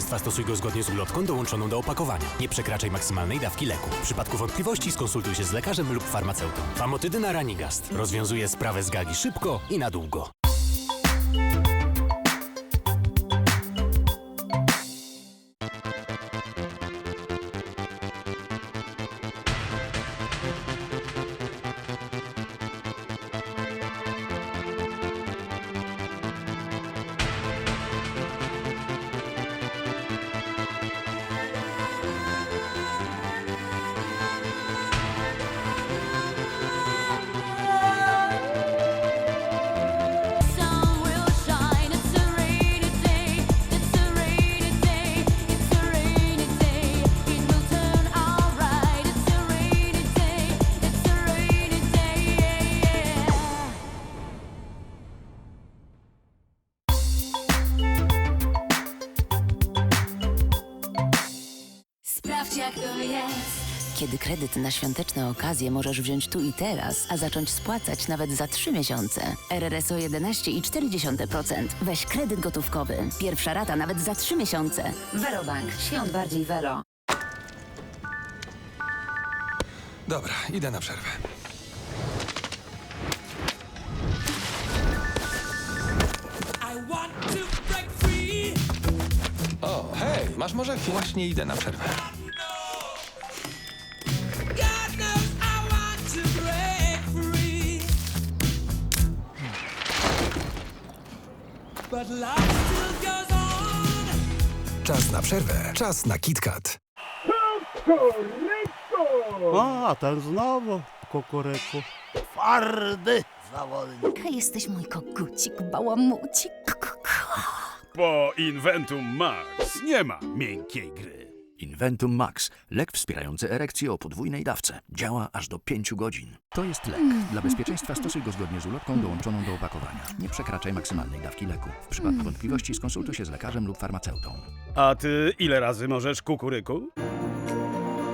Stosuj go zgodnie z ulotką dołączoną do opakowania. Nie przekraczaj maksymalnej dawki leku. W przypadku wątpliwości skonsultuj się z lekarzem lub farmaceutą. Famotydyna Ranigast rozwiązuje sprawę zgagi szybko i na długo. Jak to jest. Kiedy kredyt na świąteczne okazje możesz wziąć tu i teraz, a zacząć spłacać nawet za 3 miesiące. RRSO 11,4%. Weź kredyt gotówkowy. Pierwsza rata nawet za 3 miesiące. Verobank. Świąt bardziej Vero. Dobra, idę na przerwę. I want to break free. O, hej, masz może chwilę? Właśnie idę na przerwę. Czas na przerwę. Czas na KitKat. A ten znowu kukuryku. Twardy zawodnik. Jesteś mój kogucik, bałamucik. Po Inventum Max nie ma miękkiej gry. Inventum Max. Lek wspierający erekcję o podwójnej dawce. Działa aż do 5 godzin. To jest lek. Dla bezpieczeństwa stosuj go zgodnie z ulotką dołączoną do opakowania. Nie przekraczaj maksymalnej dawki leku. W przypadku wątpliwości skonsultuj się z lekarzem lub farmaceutą. A ty ile razy możesz kukuryku?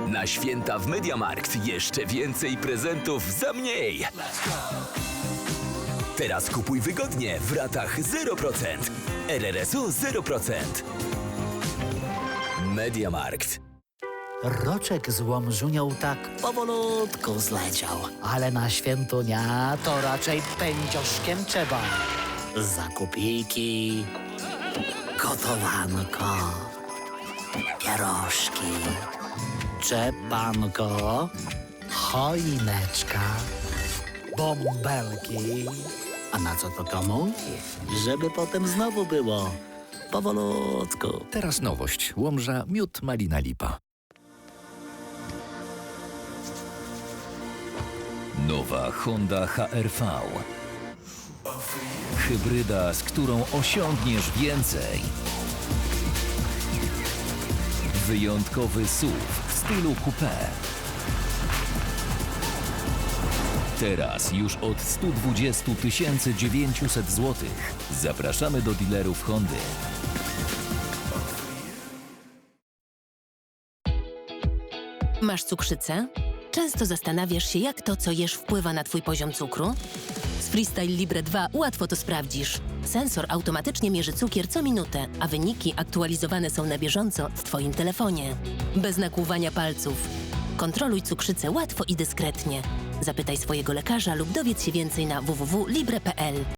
Na święta w Mediamarkt jeszcze więcej prezentów za mniej. Teraz kupuj wygodnie w ratach 0%. RRSO 0%. Mediamarkt. Roczek z Łomżunią tak powolutku zleciał, ale na świętunia to raczej pędzioszkiem trzeba. Zakupiki, gotowanko, pierożki, czepanko, choineczka, bąbelki. A na co to komu? Żeby potem znowu było powolutku. Teraz nowość. Łomża, miód, malina, lipa. Nowa Honda HR-V. Hybryda, z którą osiągniesz więcej. Wyjątkowy SUV w stylu coupé. Teraz już od 120 900 zł. Zapraszamy do dealerów Hondy. Masz cukrzycę? Często zastanawiasz się, jak to, co jesz, wpływa na twój poziom cukru? Z Freestyle Libre 2 łatwo to sprawdzisz. Sensor automatycznie mierzy cukier co minutę, a wyniki aktualizowane są na bieżąco w twoim telefonie. Bez nakłuwania palców. Kontroluj cukrzycę łatwo i dyskretnie. Zapytaj swojego lekarza lub dowiedz się więcej na www.libre.pl.